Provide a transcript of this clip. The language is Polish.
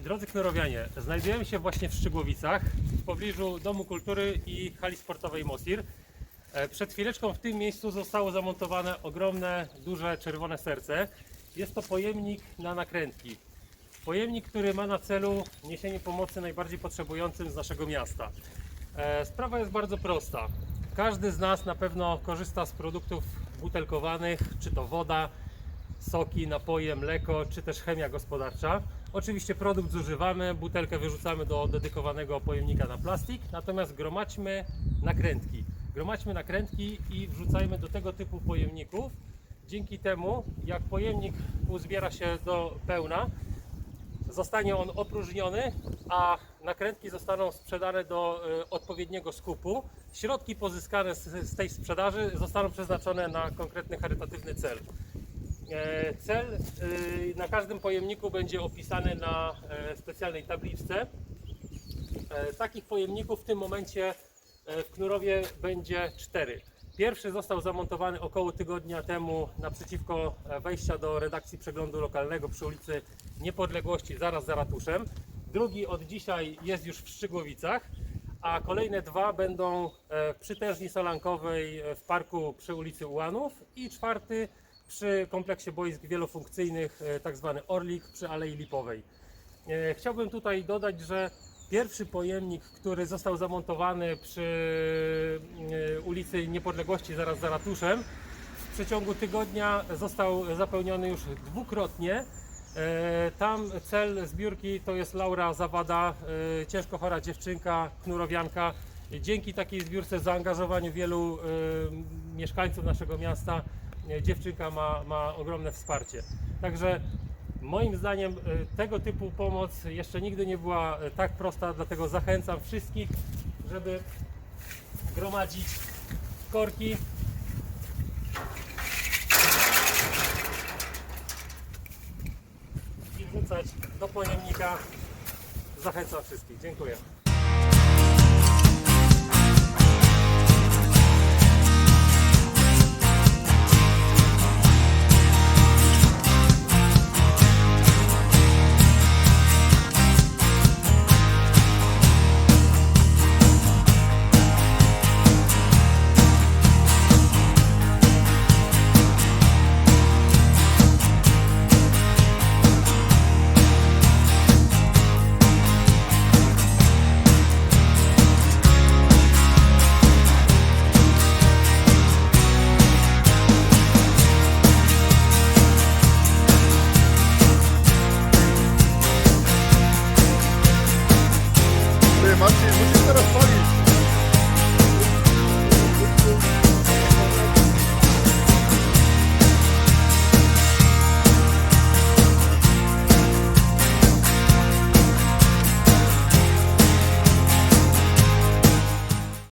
Drodzy Knorowianie, znajdujemy się właśnie w Szczygłowicach, w pobliżu Domu Kultury i hali sportowej Mosir. E, Przed chwileczką w tym miejscu zostało zamontowane ogromne, duże czerwone serce. Jest to pojemnik na nakrętki. Pojemnik, który ma na celu niesienie pomocy najbardziej potrzebującym z naszego miasta. E, Sprawa jest bardzo prosta. Każdy z nas na pewno korzysta z produktów butelkowanych, czy to woda, soki, napoje, mleko, czy też chemia gospodarcza. Oczywiście produkt zużywamy, butelkę wyrzucamy do dedykowanego pojemnika na plastik, natomiast gromadźmy nakrętki. Gromadźmy nakrętki i wrzucajmy do tego typu pojemników. Dzięki temu, jak pojemnik uzbiera się do pełna, zostanie on opróżniony, a nakrętki zostaną sprzedane do e, odpowiedniego skupu. Środki pozyskane z, z tej sprzedaży zostaną przeznaczone na konkretny charytatywny cel. E, Cel y, na każdym pojemniku będzie opisany na e, specjalnej tabliczce. E, Takich pojemników w tym momencie e, w Knurowie będzie cztery. Pierwszy został zamontowany około tygodnia temu naprzeciwko e, wejścia do redakcji przeglądu lokalnego przy ulicy Niepodległości, zaraz za ratuszem. Drugi od dzisiaj jest już w Szczygłowicach, a kolejne dwa będą e, przy tężni solankowej e, w parku przy ulicy Ułanów i czwarty przy kompleksie boisk wielofunkcyjnych, e, tak zwany Orlik przy Alei Lipowej. E, Chciałbym tutaj dodać, że pierwszy pojemnik, który został zamontowany przy e, ulicy Niepodległości, zaraz za ratuszem, w przeciągu tygodnia został zapełniony już dwukrotnie. Tam cel zbiórki to jest Laura Zawada, ciężko chora dziewczynka, knurowianka. Dzięki takiej zbiórce, zaangażowaniu wielu mieszkańców naszego miasta, dziewczynka ma, ma ogromne wsparcie. Także moim zdaniem e, tego typu pomoc jeszcze nigdy nie była e, tak prosta, dlatego zachęcam wszystkich, żeby gromadzić korki i wrzucać do pojemnika. Zachęcam wszystkich. Dziękuję. assim, muito interessante.